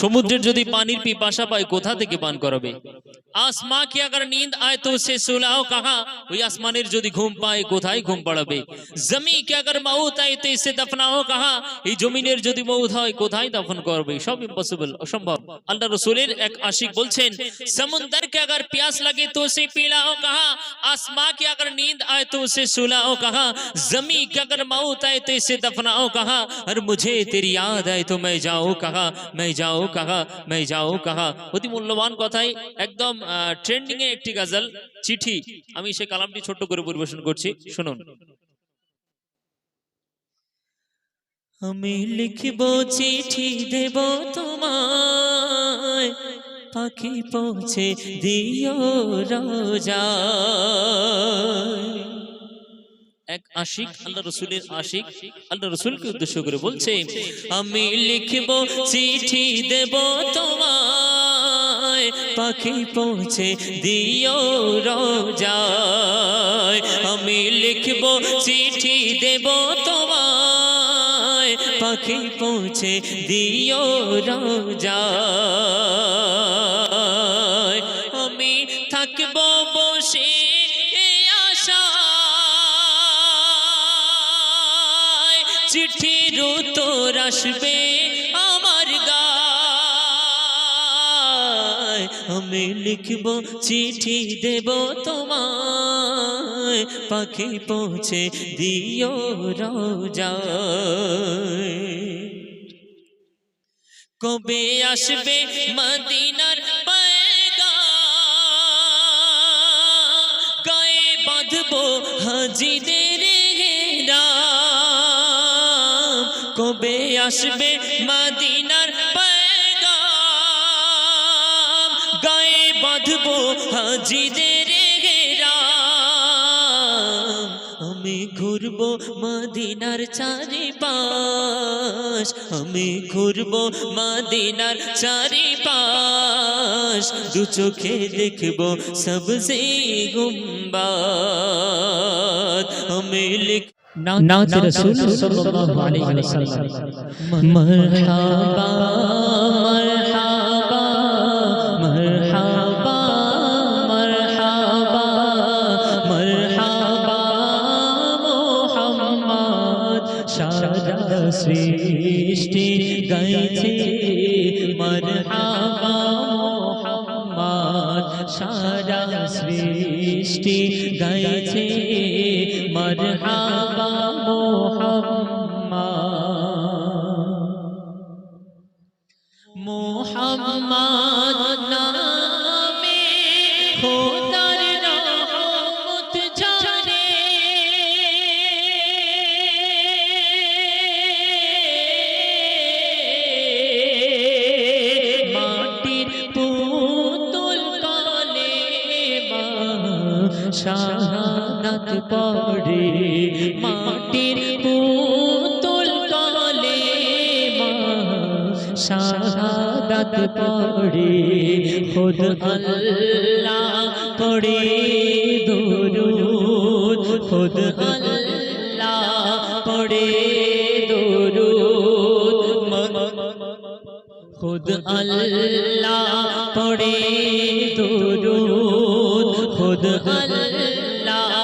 সমুদ্রের যদি পানির পিপাসা পায় কোথা থেকে পান করাবে আসমা কি আগার नींद आए तो उसे सुलाओ कहा ওই আসমানের যদি ঘুম পায় কোথায় ঘুম পড়াবে জমি কি আগার মাউত আয় তো ইসে দফনাও কাহা এই জমিনের যদি মৌত হয় কোথায় দফন করবে সব ইম্পসিবল অসম্ভব আল্লাহ রসুলের এক আশিক বলছেন সমুদ্র কে अगर प्यास लगे तो उसे पिलाओ कहा आसमां की अगर नींद आए तो उसे सुलाओ कहा जमी की अगर मौत आए तो इसे दफनाओ कहा और मुझे तेरी याद आए तो मैं जाऊं कहा मैं जाऊं কাহা মেয়ে যাও কাহা অতি মূল্যবান কথাই একদম ট্রেন্ডিংয়ে একটি গাজল চিঠি আমি সে কালামটি ছোট্ট করে পরিবেশন করছি শুনুন আমি লিখব চিঠি দেব তোমায় পাখি পৌঁছে দিও রোজা আশিক আল্লাহ রসুলের আশিক আল্লাহ রসুলকে উদ্দেশ্য করে বলছে আমি লিখব চিঠি দেব তোমায় পাখি পৌঁছে দিও রোজায়। আমি লিখব চিঠি দেব তোমায় পাখি পৌঁছে দিও রোজায়। আমি থাকব বসে আশায় চিঠির উত্তর আসবে আমার গায়। আমি লিখব, চিঠি দেব তোমায়। পাখি পৌঁছে দিও রোজায়। কবে আসবে মদিনার গায়ে বাঁধবো হাজিদের কবে আসবে মদিনার পয়গাম গায়ে বাঁধবো হাজিদের রাম আমি ঘুরবো মদিনার চারিপাশ। আমি ঘুরবো মদিনার চারিপাশ। দু চোখে দেখব সবসে গুম্বাদ। আমি লিখ نعت رسول صلی اللہ علیہ وسلم. مرحبا مرحبا مرحبا مرحبا مرحبا محمد. شاد سریشتی گئی تھی مرحبا সারা সৃষ্টি গাইছে মরহাবা মোহাম্মদ। পড়ে মাটির পুতুল কলে শাহাদাত পড়ে খুদ আল্লাহ পড়ে দরুদ, খুদ আল্লাহ পড়ে দরুদ, খুদ আল্লাহ পড়ে দরুদ, খুদ আল্লাহ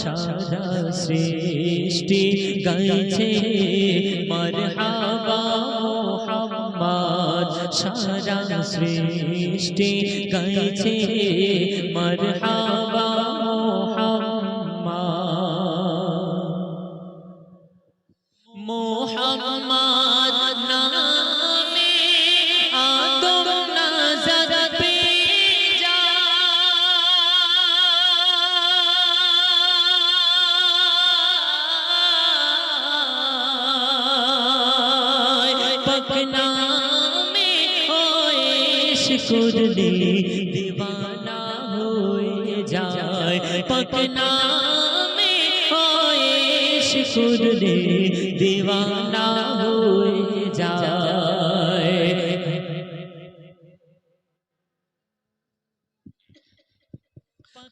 সারা সৃষ্টি গাইছে মারহাবা মোহাম্মদ। সারা সৃষ্টি গাইছে মারহাবা पकनामे होश कुरली दीवाना होए जाए पकनामे होश कुरली दीवाना होए जाए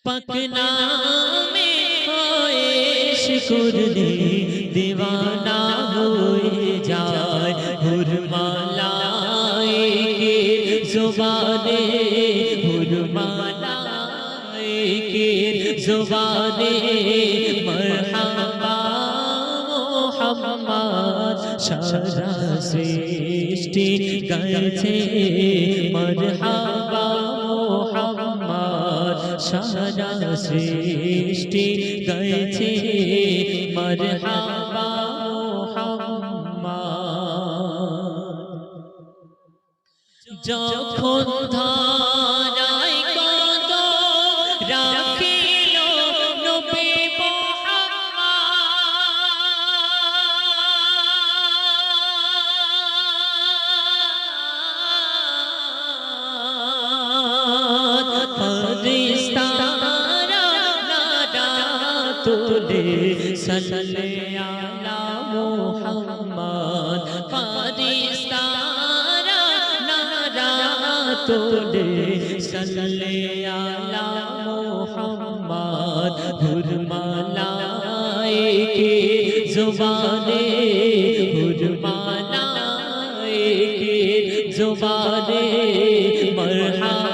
पकनामे होश कुरली दीवाना মরহাবা মোহাম্মদ সারা সৃষ্টি গাইছে। মরহাবা মোহাম্মদ সারা সৃষ্টি গাইছে। মরহাবা মোহাম্মদ। যখন ধারায় তুলে সল্লে আলা মুহাম্মদ ফরিস্তারা নাদা তুলে সল্লে আলা মুহাম্মদ হুরমালায়ে কে জবানে হুরমালায়ে কে জবানে মরহাবা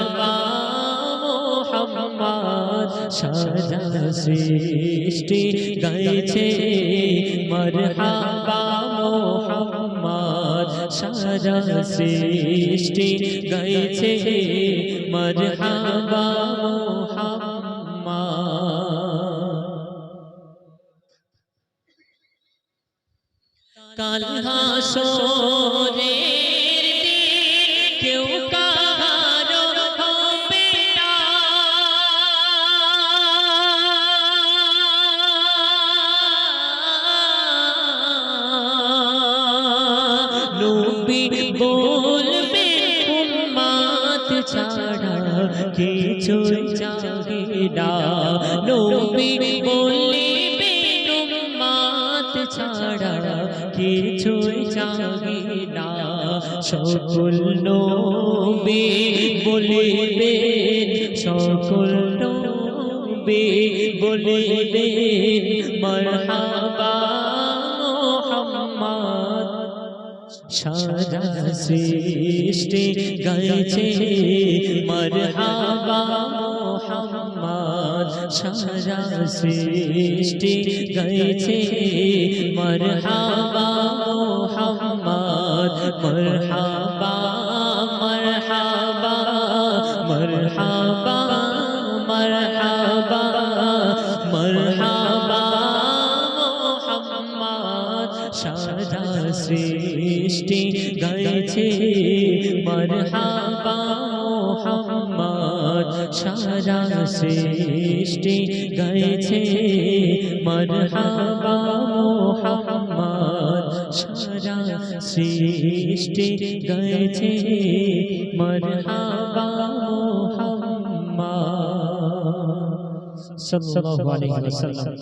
মোহাম্মদ সারা সৃষ্টি গাইছে মরহাবা মোহাম্মদ। সৃষ্টি গাইছে মরহাবা মোহাম্মদ। কাল হাসরের কিছু চাহে না নবী বলবে উম্মাত ছাড়া কিছু চাহে না সকল নবী বলিবে, সকল নবী বলিবে, মরহাবা সারা সৃষ্টি গাইছে মরহাবা মোহাম্মদ সারা সৃষ্টি গাইছে মরহাবা মোহাম্মদ মরহাবা মরহাবা মরহাবা মরহাবা মরহাবা মোহাম্মদ সারা সৃষ্টি গাইছে মরহাবা মোহাম্মদ সারা সৃষ্টি গাইছে মরহাবা মোহাম্মদ সারা সৃষ্টি গাইছে মরহাবা মোহাম্মদ সাল্লাল্লাহু আলাইহি ওয়াসাল্লাম।